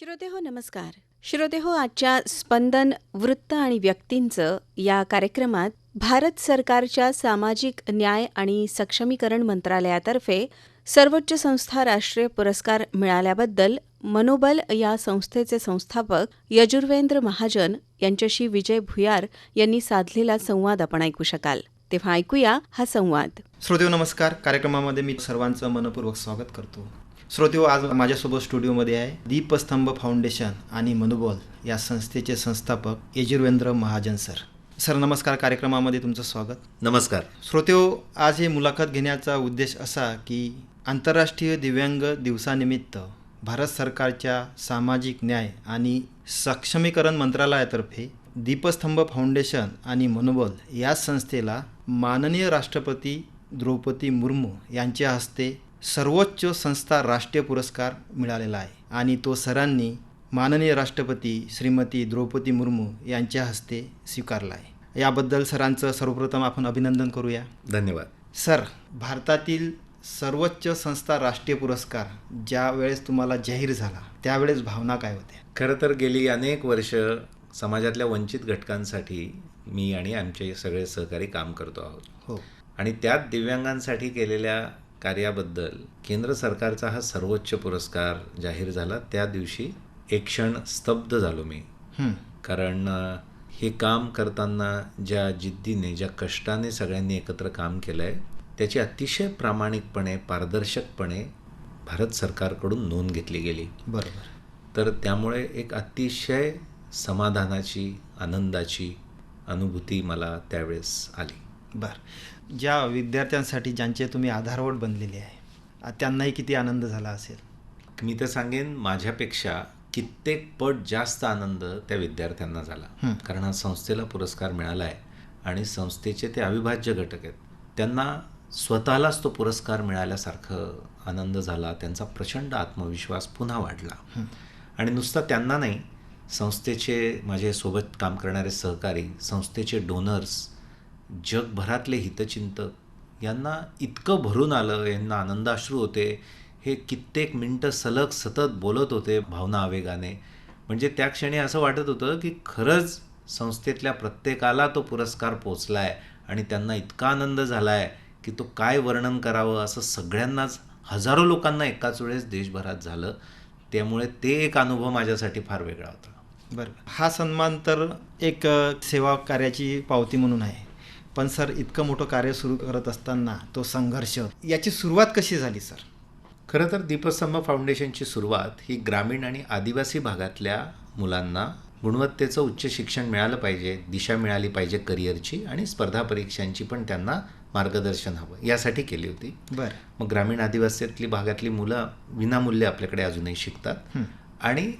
श्रोतेहो नमस्कार. श्रोतेहो आजच्या स्पंदन वृत्त आणि व्यक्तींचं या कार्यक्रमात भारत सरकारच्या सामाजिक न्याय आणि सक्षमीकरण मंत्रालयातर्फे सर्वोच्च संस्था राष्ट्रीय पुरस्कार मिळाल्याबद्दल मनोबल या संस्थेचे संस्थापक यजुर्वेंद्र महाजन यांच्याशी विजय भुयार यांनी साधलेला संवाद आपण ऐकू शकाल. तेव्हा ऐकूया हा संवाद. श्रोतेहो नमस्कार. कार्यक्रमामध्ये मी सर्वांचं मनपूर्वक स्वागत करतो. श्रोतेहो आज माझ्यासोबत स्टुडिओमध्ये आहे दीपस्तंभ फाउंडेशन आणि मनोबल या संस्थेचे संस्थापक यजुर्वेंद्र महाजन सर. सर नमस्कार. कार्यक्रमामध्ये तुमचं स्वागत. नमस्कार. श्रोतेहो आज हे मुलाखत घेण्याचा उद्देश असा की आंतरराष्ट्रीय दिव्यांग दिवसानिमित्त भारत सरकारच्या सामाजिक न्याय आणि सक्षमीकरण मंत्रालयातर्फे दीपस्तंभ फाउंडेशन आणि मनोबल या संस्थेला माननीय राष्ट्रपती द्रौपदी मुर्मू यांच्या हस्ते सर्वोच्च संस्था राष्ट्रीय पुरस्कार मिळालेला आहे. आणि तो सरांनी माननीय राष्ट्रपती श्रीमती द्रौपदी मुर्मू यांच्या हस्ते स्वीकारला आहे. याबद्दल सरांचं सर्वप्रथम आपण अभिनंदन करूया. धन्यवाद. सर भारतातील सर्वोच्च संस्था राष्ट्रीय पुरस्कार ज्या वेळेस तुम्हाला जाहीर झाला त्यावेळेस भावना काय होत्या? खरं तर गेली अनेक वर्ष समाजातल्या वंचित घटकांसाठी मी आणि आमचे सगळे सहकारी काम करतो आहोत. हो. आणि त्यात दिव्यांगांसाठी केलेल्या कार्याबद्दल केंद्र सरकारचा हा सर्वोच्च पुरस्कार जाहीर झाला. त्या दिवशी एक क्षण स्तब्ध झालो मी. कारण हे काम करताना ज्या जिद्दीने ज्या कष्टाने सगळ्यांनी एकत्र काम केलं आहे त्याची अतिशय प्रामाणिकपणे पारदर्शकपणे भारत सरकारकडून नोंद घेतली गेली. बरोबर. तर त्यामुळे एक अतिशय समाधानाची आनंदाची अनुभूती मला त्यावेळेस आली. बर. ज्या विद्यार्थ्यांसाठी ज्यांचे तुम्ही आधारवड बनलेले आहे त्यांनाही किती आनंद झाला असेल? मी तर सांगेन माझ्यापेक्षा कित्येक पट जास्त आनंद त्या विद्यार्थ्यांना झाला. कारण हा संस्थेला पुरस्कार मिळाला आहे आणि संस्थेचे ते अविभाज्य घटक आहेत. त्यांना स्वतःलाच तो पुरस्कार मिळाल्यासारखं आनंद झाला त्यांचा प्रचंड आत्मविश्वास पुन्हा वाढला. आणि नुसता त्यांना नाही संस्थेचे माझे सोबत काम करणारे सहकारी संस्थेचे डोनर्स जगभरातले हितचिंतक यांना इतकं भरून आलं यांना आनंदाश्रू होते हे कित्येक मिनटं सलग सतत बोलत होते भावना आवेगाने. म्हणजे त्या क्षणी असं वाटत होतं की खरंच संस्थेतल्या प्रत्येकाला तो पुरस्कार पोचला आहे आणि त्यांना इतका आनंद झाला आहे की तो काय वर्णन करावं असं सगळ्यांनाच हजारो लोकांना एकाच वेळेस देशभरात झालं. त्यामुळे ते एक अनुभव माझ्यासाठी फार वेगळा होता. बरं. हा सन्मान तर एक सेवा कार्याची पावती म्हणून आहे. पण सर इतकं मोठं कार्य सुरू करत असताना तो संघर्ष याची सुरुवात कशी झाली सर? खरं तर दीपस्तंभ फाउंडेशनची सुरुवात ही ग्रामीण आणि आदिवासी भागातल्या मुलांना गुणवत्तेचं उच्च शिक्षण मिळालं पाहिजे दिशा मिळाली पाहिजे करिअरची आणि स्पर्धा परीक्षांची पण त्यांना मार्गदर्शन हवं यासाठी केली होती. बरं. मग ग्रामीण आदिवासीतली भागातली मुलं विनामूल्य आपल्याकडे अजूनही शिकतात. आणि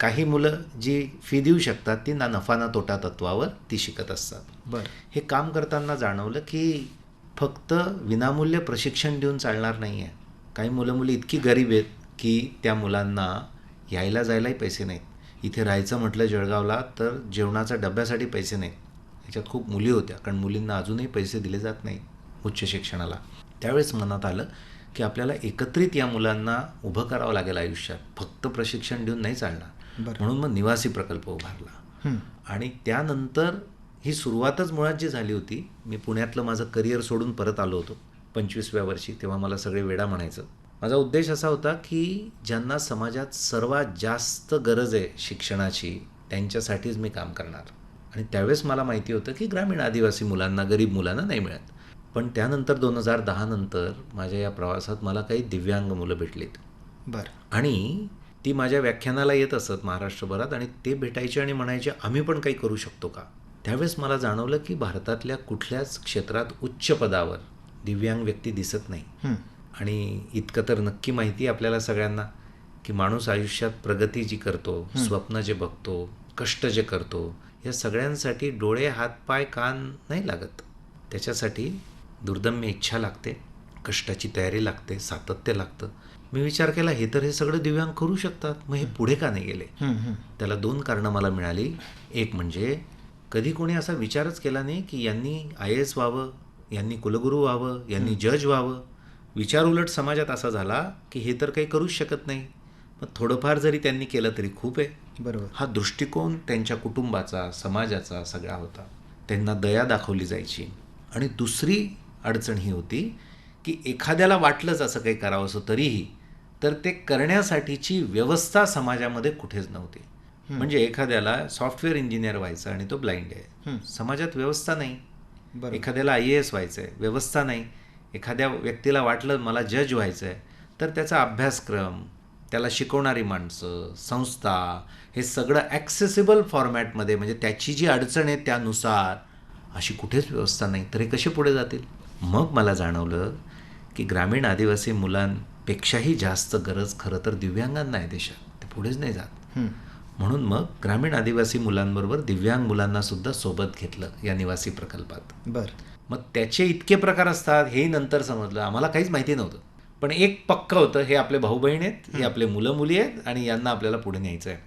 काही मुलं जी फी देऊ शकतात ती ना नफा ना तोटा तत्वावर ती शिकत असतात. बरं. हे काम करताना जाणवलं की फक्त विनामूल्य प्रशिक्षण देऊन चालणार नाही आहे काही मुलं मुली इतकी गरीब आहेत की त्या मुलांना यायला जायलाही पैसे नाहीत. इथे राहायचं म्हटलं जळगावला तर जेवणाच्या डब्यासाठी पैसे नाहीत. ह्याच्यात खूप मुली होत्या कारण मुलींना अजूनही पैसे दिले जात नाही उच्च शिक्षणाला. त्यावेळेस मनात आलं की आपल्याला एकत्रित या मुलांना उभं करावं लागेल आयुष्यात. फक्त प्रशिक्षण देऊन नाही चालणार. म्हणून मग निवासी प्रकल्प उभारला. आणि त्यानंतर ही सुरुवातच मुळात जी झाली होती मी पुण्यातलं माझं करिअर सोडून परत आलो होतो पंचवीसव्या वर्षी तेव्हा मला सगळे वेडा म्हणायचं. माझा उद्देश असा होता की ज्यांना समाजात सर्वात जास्त गरज आहे शिक्षणाची त्यांच्यासाठीच मी काम करणार. आणि त्यावेळेस मला माहिती होतं की ग्रामीण आदिवासी मुलांना गरीब मुलांना नाही मिळत. पण त्यानंतर दोन हजार दहा नंतर माझ्या या प्रवासात मला काही दिव्यांग मुलं भेटलीत. बरं. आणि ती माझ्या व्याख्यानाला येत असत महाराष्ट्रभरात आणि ते भेटायचे आणि म्हणायचे आम्ही पण काही करू शकतो का? त्यावेळेस मला जाणवलं की भारतातल्या कुठल्याच क्षेत्रात उच्च पदावर दिव्यांग व्यक्ती दिसत नाही. आणि इतकं तर नक्की माहिती आपल्याला सगळ्यांना की माणूस आयुष्यात प्रगती जी करतो स्वप्न जे बघतो कष्ट जे करतो या सगळ्यांसाठी डोळे हात पाय कान नाही लागत. त्याच्यासाठी दुर्दम्य इच्छा लागते कष्टाची तयारी लागते सातत्य लागतं. मी विचार केला हे तर हे सगळं दिव्यांग करू शकतात. मग हे पुढे का नाही गेले. त्याला दोन कारणं मला मिळाली. एक म्हणजे कधी कोणी असा विचारच केला नाही की यांनी आय एस व्हावं यांनी कुलगुरू व्हावं यांनी जज व्हावं. विचार उलट समाजात असा झाला की हे तर काही करूच शकत नाही. मग थोडंफार जरी त्यांनी केलं तरी खूप आहे. बरोबर. हा दृष्टिकोन त्यांच्या कुटुंबाचा समाजाचा सगळा होता. त्यांना दया दाखवली जायची. आणि दुसरी अडचण ही होती की एखाद्याला वाटलंच असं काही करावंसं तरीही तर ते करण्यासाठीची व्यवस्था समाजामध्ये कुठेच नव्हती. म्हणजे एखाद्याला सॉफ्टवेअर इंजिनियर व्हायचं आणि तो ब्लाइंड आहे. समाजात व्यवस्था नाही. एखाद्याला आय ए एस व्हायचं आहे व्यवस्था नाही. एखाद्या व्यक्तीला वाटलं मला जज व्हायचं आहे तर त्याचा अभ्यासक्रम त्याला शिकवणारी माणसं संस्था हे सगळं ॲक्सेसिबल फॉर्मॅटमध्ये म्हणजे त्याची जी अडचण आहे त्यानुसार अशी कुठेच व्यवस्था नाही. तर हे कसे पुढे जातील? मग मला जाणवलं की ग्रामीण आदिवासी मुलांपेक्षाही जास्त गरज खरं तर दिव्यांगांना आहे देशात. ते पुढेच नाही जात. म्हणून मग ग्रामीण आदिवासी मुलांबरोबर दिव्यांग मुलांना सुद्धा सोबत घेतलं या निवासी प्रकल्पात. बरं. मग त्याचे इतके प्रकार असतात हे नंतर समजलं. आम्हाला काहीच माहिती नव्हतं. पण एक पक्क होतं हे आपले भाऊ बहीण आहेत हे आपले मुलं मुली आहेत आणि यांना आपल्याला पुढे न्यायचं आहे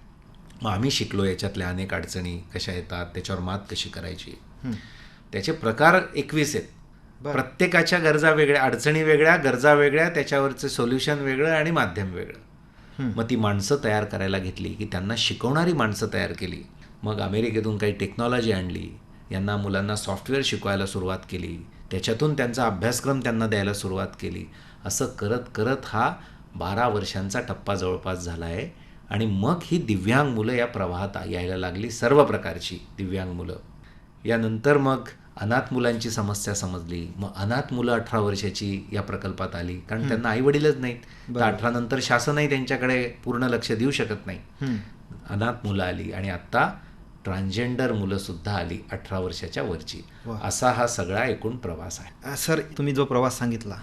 मग आम्ही शिकलो याच्यातल्या अनेक अडचणी कशा येतात त्याच्यावर मात कशी करायची. त्याचे प्रकार एकवीस आहेत. प्रत्येकाच्या गरजा वेगळ्या अडचणी वेगळ्या गरजा वेगळ्या त्याच्यावरचं सोल्युशन वेगळं आणि माध्यम वेगळं. मग ती माणसं तयार करायला घेतली की त्यांना शिकवणारी माणसं तयार केली. मग अमेरिकेतून काही टेक्नॉलॉजी आणली यांना मुलांना सॉफ्टवेअर शिकवायला सुरुवात केली त्याच्यातून त्यांचा अभ्यासक्रम त्यांना द्यायला सुरुवात केली. असं करत करत हा बारा वर्षांचा टप्पा जवळपास झाला आहे. आणि मग ही दिव्यांग मुलं या प्रवाहात यायला लागली सर्व प्रकारची दिव्यांग मुलं. यानंतर मग अनाथ मुलांची समस्या समजली. मग अनाथ मुलं अठरा वर्षाची या प्रकल्पात आली. कारण त्यांना आई वडीलच नाहीत. अठरा नंतर शासनही त्यांच्याकडे पूर्ण लक्ष देऊ शकत नाही. अनाथ मुलं आली आणि आत्ता ट्रान्सजेंडर मुलं सुद्धा आली अठरा वर्षाच्या वरची. असा हा सगळा एकूण प्रवास आहे. सर तुम्ही जो प्रवास सांगितला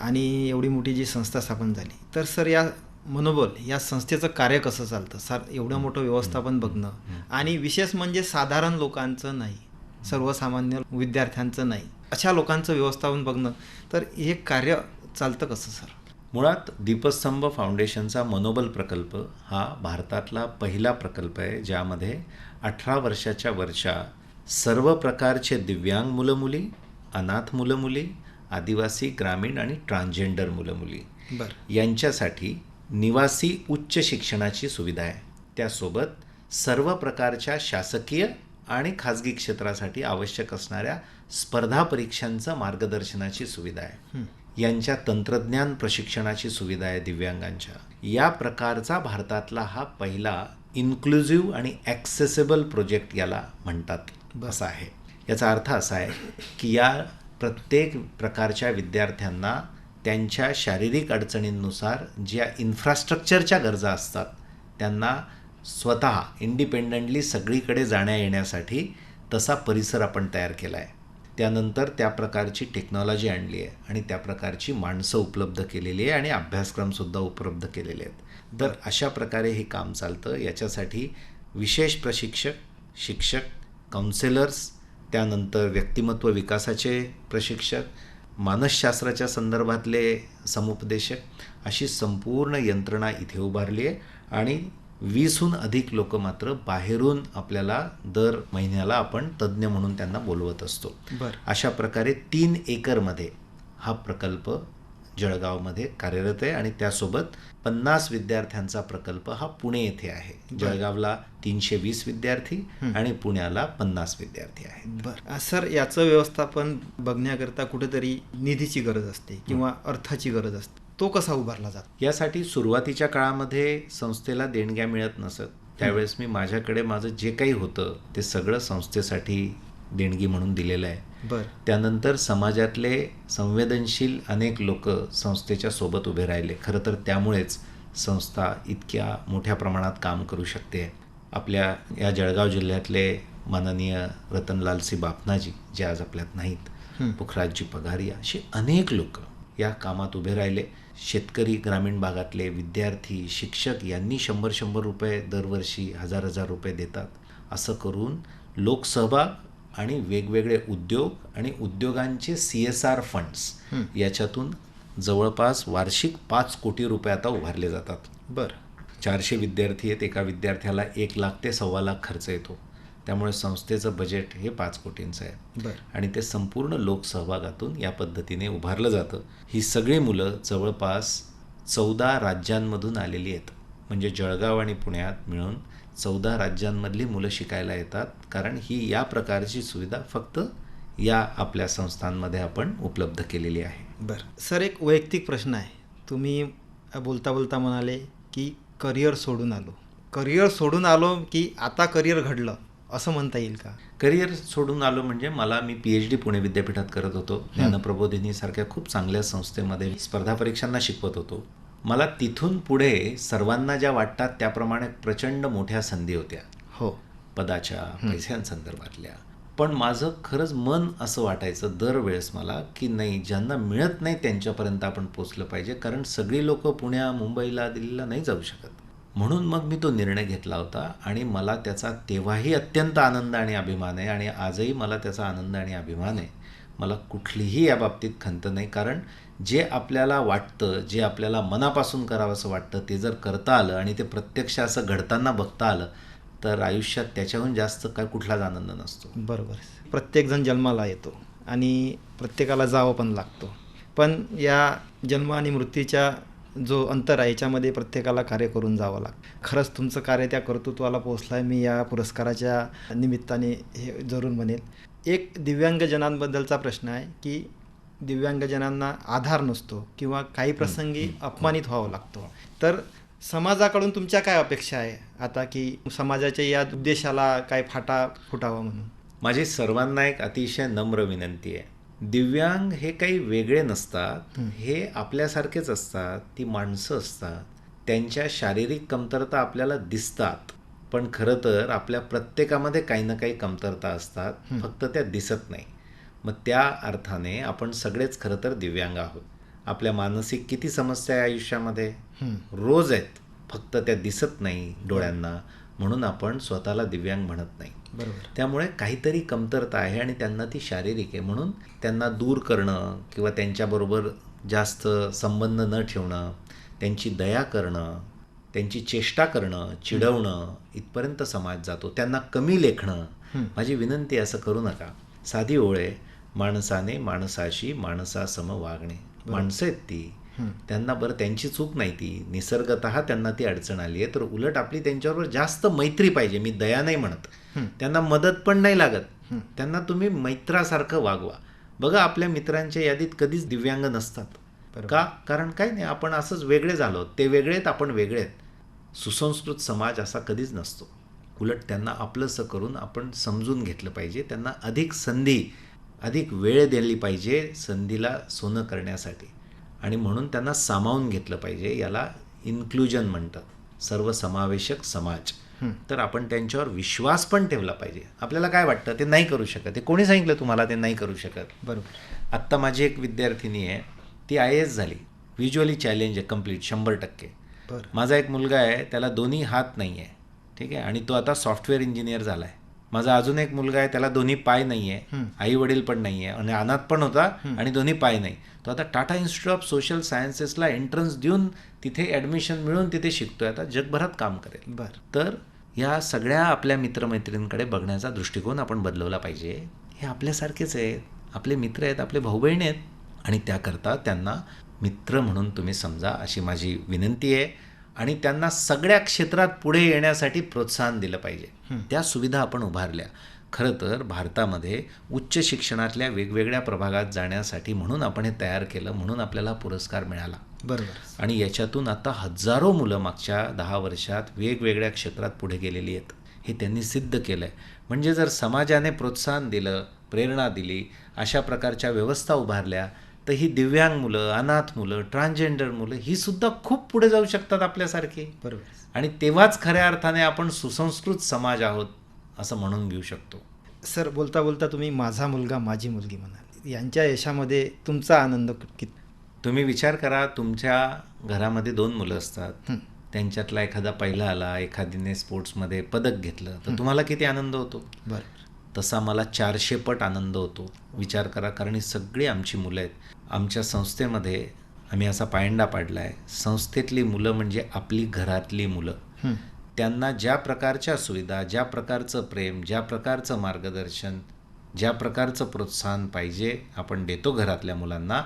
आणि एवढी मोठी जी संस्था स्थापन झाली. तर सर या मनोबल या संस्थेचं कार्य कसं चालतं? सर एवढं मोठं व्यवस्थापन बघणं आणि विशेष म्हणजे साधारण लोकांचं नाही. सर्वसामान्य विद्यार्थ्यांचं नाही. अशा लोकांचं व्यवस्थापन बघणं तर हे कार्य चालतं कसं सर? मुळात दीपस्तंभ फाउंडेशनचा मनोबल प्रकल्प हा भारतातला पहिला प्रकल्प आहे ज्यामध्ये अठरा वर्षाच्या वरच्या सर्व प्रकारचे दिव्यांग मुलं मुली अनाथ मुलं मुली आदिवासी ग्रामीण आणि ट्रान्सजेंडर मुलं मुली बरं. यांच्यासाठी निवासी उच्च शिक्षणाची सुविधा आहे. त्यासोबत सर्व प्रकारच्या शासकीय आणि खाजगी क्षेत्रासाठी आवश्यक असणाऱ्या स्पर्धा परीक्षांचं मार्गदर्शनाची सुविधा आहे. यांच्या तंत्रज्ञान प्रशिक्षणाची सुविधा आहे दिव्यांगांच्या. या प्रकारचा भारतातला हा पहिला इन्क्लुझिव्ह आणि ॲक्सेसेबल प्रोजेक्ट याला म्हणतात. असा आहे. याचा अर्थ असा आहे की या प्रत्येक प्रकारच्या विद्यार्थ्यांना त्यांच्या शारीरिक अडचणींनुसार ज्या इन्फ्रास्ट्रक्चरच्या गरजा असतात त्यांना स्वतः इंडिपेंडंटली सगळीकडे जाण्या येण्यासाठी तसा परिसर आपण तयार केला आहे त्यानंतर त्या प्रकारची टेक्नॉलॉजी आणली आहे आणि त्या प्रकारची माणसं उपलब्ध केलेली आहे आणि अभ्यासक्रमसुद्धा उपलब्ध केलेले आहेत. तर अशा प्रकारे हे काम चालतं. याच्यासाठी विशेष प्रशिक्षक शिक्षक काउन्सेलर्स त्यानंतर व्यक्तिमत्व विकासाचे प्रशिक्षक मानसशास्त्राच्या संदर्भातले समुपदेशक अशी संपूर्ण यंत्रणा इथे उभारली आहे आणि वीसहून अधिक लोक मात्र बाहेरून आपल्याला दर महिन्याला आपण तज्ज्ञ म्हणून त्यांना बोलवत असतो. बरं. अशा प्रकारे तीन एकरमध्ये हा प्रकल्प जळगावमध्ये कार्यरत आहे आणि त्यासोबत पन्नास विद्यार्थ्यांचा प्रकल्प हा पुणे येथे आहे. जळगावला तीनशे वीस विद्यार्थी आणि पुण्याला पन्नास विद्यार्थी आहेत. बरं. सर याचं व्यवस्थापन बघण्याकरता कुठेतरी निधीची गरज असते किंवा अर्थाची गरज असते. तो कसा उभारला जातो? यासाठी सुरुवातीच्या काळामध्ये संस्थेला देणग्या मिळत नसत. त्यावेळेस मी माझ्याकडे माझं जे काही होतं ते सगळं संस्थेसाठी देणगी म्हणून दिलेलं आहे. बरं. त्यानंतर समाजातले संवेदनशील अनेक लोक संस्थेच्या सोबत उभे राहिले. खरं तर त्यामुळेच संस्था इतक्या मोठ्या प्रमाणात काम करू शकते. आपल्या या जळगाव जिल्ह्यातले माननीय रतनलालसी बापनाजी जे आज आपल्यात नाहीत पुखराजजी पगारी असे अनेक लोक या कामात उभे राहिले. शेतकरी ग्रामीण भागातले विद्यार्थी शिक्षक यांनी शंभर शंभर रुपये दरवर्षी हजार हजार रुपये देतात. असं करून लोकसहभाग आणि वेगवेगळे उद्योग आणि उद्योगांचे सी एस आर फंड्स याच्यातून जवळपास वार्षिक पाच कोटी रुपये आता उभारले जातात. बरं. चारशे विद्यार्थी आहेत एका विद्यार्थ्याला एक लाख ते सव्वा लाख खर्च येतो. त्यामुळे संस्थेचं बजेट हे पाच कोटींचं आहे. बरं. आणि ते संपूर्ण लोकसहभागातून या पद्धतीने उभारलं जातं. ही सगळी मुलं जवळपास चौदा राज्यांमधून आलेली आहेत. म्हणजे जळगाव आणि पुण्यात मिळून चौदा राज्यांमधली मुलं शिकायला येतात. कारण ही या प्रकारची सुविधा फक्त या आपल्या संस्थांमध्ये आपण उपलब्ध केलेली आहे. बरं. सर एक वैयक्तिक प्रश्न आहे. तुम्ही बोलता बोलता म्हणाले की करिअर सोडून आलो. करिअर सोडून आलो की आता करिअर घडलं. असं म्हणता येईल का? करिअर सोडून आलो म्हणजे मला मी पी एच डी पुणे विद्यापीठात करत होतो. ज्ञानप्रबोधिनीसारख्या खूप चांगल्या संस्थेमध्ये स्पर्धा परीक्षांना शिकवत होतो. मला तिथून पुढे सर्वांना ज्या वाटतात त्याप्रमाणे प्रचंड मोठ्या संधी होत्या. हो. पदाच्या पैशांसंदर्भातल्या. पण माझं खरंच मन असं वाटायचं दरवेळेस मला की नाही ज्यांना मिळत नाही त्यांच्यापर्यंत आपण पोचलं पाहिजे. कारण सगळी लोक पुण्या मुंबईला दिल्लीला नाही जाऊ शकत. म्हणून मग मी तो निर्णय घेतला होता आणि मला त्याचा तेव्हाही अत्यंत आनंद आणि अभिमान आहे आणि आजही मला त्याचा आनंद आणि अभिमान आहे. मला कुठलीही या बाबतीत खंत नाही. कारण जे आपल्याला वाटतं जे आपल्याला मनापासून करावंसं वाटतं ते जर करता आलं आणि ते प्रत्यक्ष असं घडताना बघता आलं तर आयुष्यात त्याच्याहून जास्त काय कुठलाच आनंद नसतो. बरोबर. प्रत्येकजण जन्माला येतो आणि प्रत्येकाला जावं पण लागतो. पण या जन्म आणि मृत्यूच्या जो अंतर आहे याच्यामध्ये प्रत्येकाला कार्य करून जावं लागतं. खरंच तुमचं कार्य त्या कर्तृत्वाला पोचलं आहे मी या पुरस्काराच्या निमित्ताने हे जरूर म्हणेल. एक दिव्यांगजनांबद्दलचा प्रश्न आहे की दिव्यांगजनांना आधार नसतो किंवा काही प्रसंगी अपमानित व्हावं लागतो. तर समाजाकडून तुमच्या काय अपेक्षा आहे आता की समाजाच्या या उद्देशाला काय फाटा फुटावा म्हणून? माझी सर्वांना एक अतिशय नम्र विनंती आहे. दिव्यांग हे काही वेगळे नसतात. हे आपल्यासारखेच असतात. ती माणसं असतात. त्यांच्या शारीरिक कमतरता आपल्याला दिसतात. पण खरं तर आपल्या प्रत्येकामध्ये काही ना काही कमतरता असतात. फक्त त्या दिसत नाही. मग त्या अर्थाने आपण सगळेच खरं तर दिव्यांग आहोत. आपल्या मानसिक किती समस्या आहे आयुष्यामध्ये? रोज आहेत. फक्त त्या दिसत नाही डोळ्यांना. म्हणून आपण स्वतःला दिव्यांग म्हणत नाही. त्यामुळे काहीतरी कमतरता आहे आणि त्यांना ती शारीरिक आहे. म्हणून त्यांना दूर करणं किंवा त्यांच्याबरोबर जास्त संबंध न ठेवणं त्यांची दया करणं त्यांची चेष्टा करणं चिडवणं इथपर्यंत समाज जातो. त्यांना कमी लेखणं माझी विनंती असं करू नका. साधी ओळ आहे माणसाने माणसाशी माणसासम वागणे. माणसं आहेत ती. त्यांना बरं त्यांची चूक नाही ती. निसर्गत त्यांना ती अडचण आली आहे. तर उलट आपली त्यांच्याबरोबर जास्त मैत्री पाहिजे मी दया नाही म्हणत. त्यांना मदत पण नाही लागत. त्यांना तुम्ही मैत्रासारखं वागवा. बघा आपल्या मित्रांच्या यादीत कधीच दिव्यांग नसतात. का? कारण काय नाही आपण असंच वेगळे झालो ते वेगळे आहेत आपण वेगळे आहेत. सुसंस्कृत समाज असा कधीच नसतो. उलट त्यांना आपलंसं करून आपण समजून घेतलं पाहिजे. त्यांना अधिक संधी अधिक वेळ दिली पाहिजे संधीला सोनं करण्यासाठी. आणि म्हणून त्यांना सामावून घेतलं पाहिजे याला इन्क्लुजन म्हणतात. सर्वसमावेशक समाज. तर आपण त्यांच्यावर विश्वास पण ठेवला पाहिजे. आपल्याला काय वाटतं? ते नाही करू शकत. ते कोणी सांगितलं तुम्हाला ते नाही करू शकत? बरोबर. आत्ता माझी एक विद्यार्थिनी आहे ती आय एस झाली. व्हिज्युअली चॅलेंज आहे कंप्लीट शंभर टक्के. माझा एक मुलगा आहे त्याला दोन्ही हात नाही आहे ठीक आहे? आणि तो आता सॉफ्टवेअर इंजिनियर झाला आहे माझा अजून एक मुलगा आहे त्याला दोन्ही पाय नाही आहे आई वडील पण नाही आहे आणि अनाथ पण होता आणि दोन्ही पाय नाही. तो आता टाटा इन्स्टिट्यूट ऑफ सोशल सायन्सेसला एंट्रन्स देऊन तिथे ॲडमिशन मिळून तिथे शिकतोय. आता जगभरात काम करेल. बरं. तर या सगळ्या आपल्या मित्रमैत्रिणींकडे बघण्याचा दृष्टिकोन आपण बदलवला पाहिजे. हे आपल्यासारखेच आहेत. आपले मित्र आहेत आपले भाऊ बहिणी आहेत. आणि त्याकरता त्यांना मित्र म्हणून तुम्ही समजा अशी माझी विनंती आहे. आणि त्यांना सगळ्या क्षेत्रात पुढे येण्यासाठी प्रोत्साहन दिलं पाहिजे. त्या सुविधा आपण उभारल्या. खरं तर भारतामध्ये उच्च शिक्षणातल्या वेगवेगळ्या प्रभागात जाण्यासाठी म्हणून आपण हे तयार केलं म्हणून आपल्याला पुरस्कार मिळाला. बरोबर. आणि याच्यातून आता हजारो मुलं मागच्या दहा वर्षात वेगवेगळ्या क्षेत्रात पुढे गेलेली आहेत. हे त्यांनी सिद्ध केलं आहे म्हणजे जर समाजाने प्रोत्साहन दिलं प्रेरणा दिली अशा प्रकारच्या व्यवस्था उभारल्या तर ही दिव्यांग मुलं अनाथ मुलं ट्रान्सजेंडर मुलं ही सुद्धा खूप पुढे जाऊ शकतात आपल्यासारखी. बरोबर. आणि तेव्हाच खऱ्या अर्थाने आपण सुसंस्कृत समाज आहोत असं म्हणून घेऊ शकतो. सर बोलता बोलता तुम्ही माझा मुलगा माझी मुलगी म्हणाल. यांच्या यशामध्ये तुमचा आनंद किती तुम्ही विचार करा तुमच्या घरामध्ये दोन मुलं असतात. त्यांच्यातला एखादा पहिला आला एखादीने स्पोर्ट्समध्ये पदक घेतलं तर तुम्हाला किती आनंद होतो? बरोबर तसा मला चारशे पट आनंद होतो. विचार करा कारण ही सगळी आमची मुलं आहेत. आमच्या संस्थेमध्ये आम्ही असा पायंडा पाडला आहे संस्थेतली मुलं म्हणजे आपली घरातली मुलं. त्यांना ज्या प्रकारच्या सुविधा ज्या प्रकारचं प्रेम ज्या प्रकारचं मार्गदर्शन ज्या प्रकारचं प्रोत्साहन पाहिजे आपण देतो घरातल्या मुलांना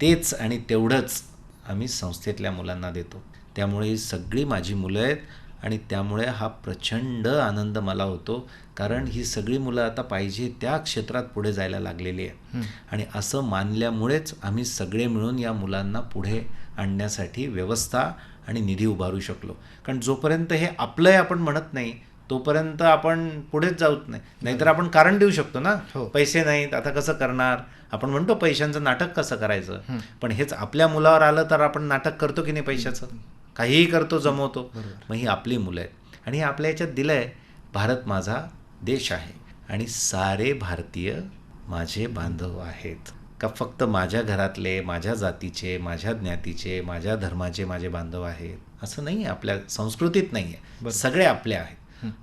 तेच आणि तेवढंच आम्ही संस्थेतल्या मुलांना देतो. त्यामुळे ही सगळी माझी मुलं आहेत. आणि त्यामुळे हा प्रचंड आनंद मला होतो. कारण ही सगळी मुलं आता पाहिजे त्या क्षेत्रात पुढे जायला लागलेली आहे आणि असं मानल्यामुळेच आम्ही सगळे मिळून या मुलांना पुढे आणण्यासाठी व्यवस्था आणि निधी उभारू शकलो. कारण जोपर्यंत हे आपलं आहे आपण म्हणत नाही तोपर्यंत आपण पुढेच जाऊत नाही. नाहीतर आपण कारण देऊ शकतो ना. हो. पैसे नाहीत आता कसं करणार? आपण म्हणतो पैशांचं नाटक कसं करायचं? पण हेच आपल्या मुलावर आलं तर आपण नाटक करतो की नाही पैशाचं? काहीही करतो जमवतो. मग ही आपली मुलं आहेत. आणि हे आपल्या याच्यात दिलं आहे भारत माझा देश आहे. आणि सारे भारतीय माझे बांधव आहेत. का फक्त माझ्या घरातले माझ्या जातीचे माझ्या ज्ञातीचे माझ्या धर्माचे माझे बांधव आहेत. असं नाही आहे आपल्या संस्कृतीत नाही आहे सगळे आपले आहेत.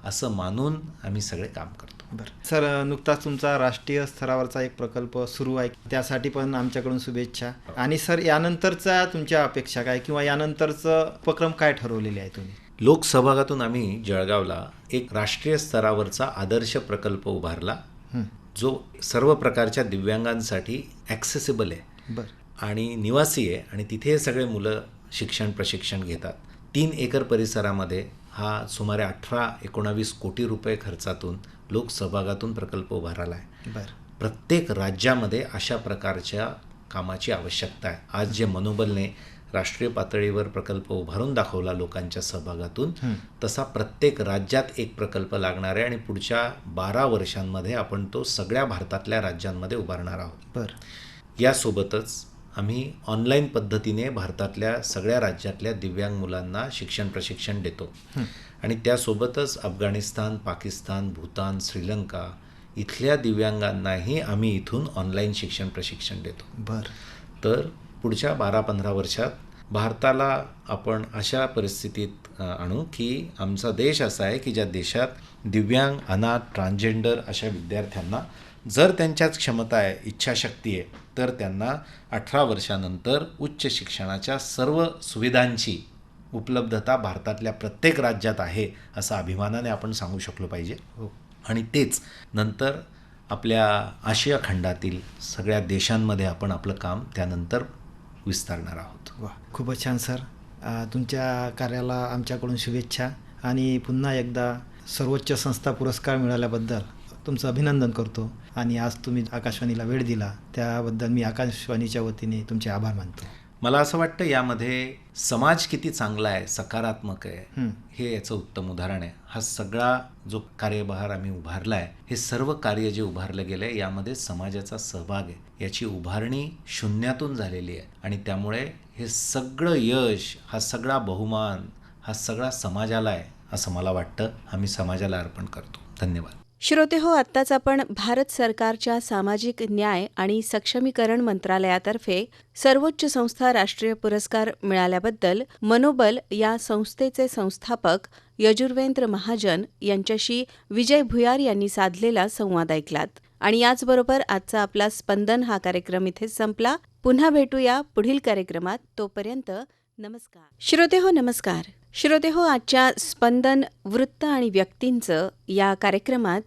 असं मानून आम्ही सगळे काम करतो. बरं. सर नुकताच तुमचा राष्ट्रीय स्तरावरचा एक प्रकल्प सुरू आहे. त्यासाठी पण आमच्याकडून शुभेच्छा. आणि सर यानंतरच्या तुमच्या अपेक्षा काय किंवा यानंतरचं उपक्रम काय ठरवलेले आहे तुम्ही? लोकसहभागातून आम्ही जळगावला एक राष्ट्रीय स्तरावरचा आदर्श प्रकल्प उभारला. जो सर्व प्रकारच्या दिव्यांगांसाठी ॲक्सेसिबल आहे. बरं. आणि निवासी आहे. आणि तिथे सगळे मुलं शिक्षण प्रशिक्षण घेतात. तीन एकर परिसरामध्ये हा सुमारे अठरा एकोणावीस कोटी रुपये खर्चातून लोकसहभागातून प्रकल्प उभारला आहे बरं. प्रत्येक राज्यामध्ये अशा प्रकारच्या कामाची आवश्यकता आहे. आज जे मनोबलने राष्ट्रीय पातळीवर प्रकल्प उभारून दाखवला लोकांच्या सहभागातून तसा प्रत्येक राज्यात एक प्रकल्प लागणार आहे आणि पुढच्या बारा वर्षांमध्ये आपण तो सगळ्या भारतातल्या राज्यांमध्ये उभारणार आहोत. बरं. यासोबतच आम्ही ऑनलाईन पद्धतीने भारतातल्या सगळ्या राज्यातल्या दिव्यांग मुलांना शिक्षण प्रशिक्षण देतो. आणि त्यासोबतच अफगाणिस्तान पाकिस्तान भूतान श्रीलंका इथल्या दिव्यांगांनाही आम्ही इथून ऑनलाईन शिक्षण प्रशिक्षण देतो. बरं. तर पुढच्या बारा पंधरा वर्षात भारताला आपण अशा परिस्थितीत आणू की आमचा देश असा आहे की ज्या देशात दिव्यांग अनाथ ट्रान्सजेंडर अशा विद्यार्थ्यांना जर त्यांच्यात क्षमता आहे इच्छाशक्ती आहे तर त्यांना अठरा वर्षानंतर उच्च शिक्षणाच्या सर्व सुविधांची उपलब्धता भारतातल्या प्रत्येक राज्यात आहे असं अभिमानाने आपण सांगू शकलो पाहिजे. हो. आणि तेच नंतर आपल्या आशिया खंडातील सगळ्या देशांमध्ये आपण आपलं काम त्यानंतर विस्तारणार आहोत. वा खूपच छान सर. तुमच्या कार्याला आमच्याकडून शुभेच्छा आणि पुन्हा एकदा सर्वोच्च संस्था पुरस्कार मिळाल्याबद्दल तुमचं अभिनंदन करतो. आणि आज तुम्ही आकाशवाणीला वेळ दिला त्याबद्दल मी आकाशवाणीच्या वतीने तुमचे आभार मानतो. मला असं वाटतं यामध्ये समाज किती चांगला आहे सकारात्मक आहे हं. हे याचं उत्तम उदाहरण आहे. हा सगळा जो कार्यभार आम्ही उभारला आहे हे सर्व कार्य जे उभारलं गेलं आहे यामध्ये समाजाचा सहभाग आहे. याची उभारणी शून्यातून झालेली आहे. आणि त्यामुळे हे सगळं यश हा सगळा बहुमान हा सगळा समाजाला आहे असं मला वाटतं. आम्ही समाजाला अर्पण करतो. धन्यवाद. श्रोते हो आत्ताच आपण भारत सरकारच्या सामाजिक न्याय आणि सक्षमीकरण मंत्रालयातर्फे सर्वोच्च संस्था राष्ट्रीय पुरस्कार मिळाल्याबद्दल मनोबल या संस्थेचे संस्थापक यजुर्वेंद्र महाजन यांच्याशी विजय भुयार यांनी साधलेला संवाद ऐकलात. आणि याचबरोबर आजचा आपला स्पंदन हा कार्यक्रम इथेच संपला. पुन्हा भेटूया पुढील कार्यक्रमात. तोपर्यंत नमस्कार. श्रोते हो नमस्कार. श्रोते हो आजच्या स्पंदन वृत्त आणि व्यक्तींचं या कार्यक्रमात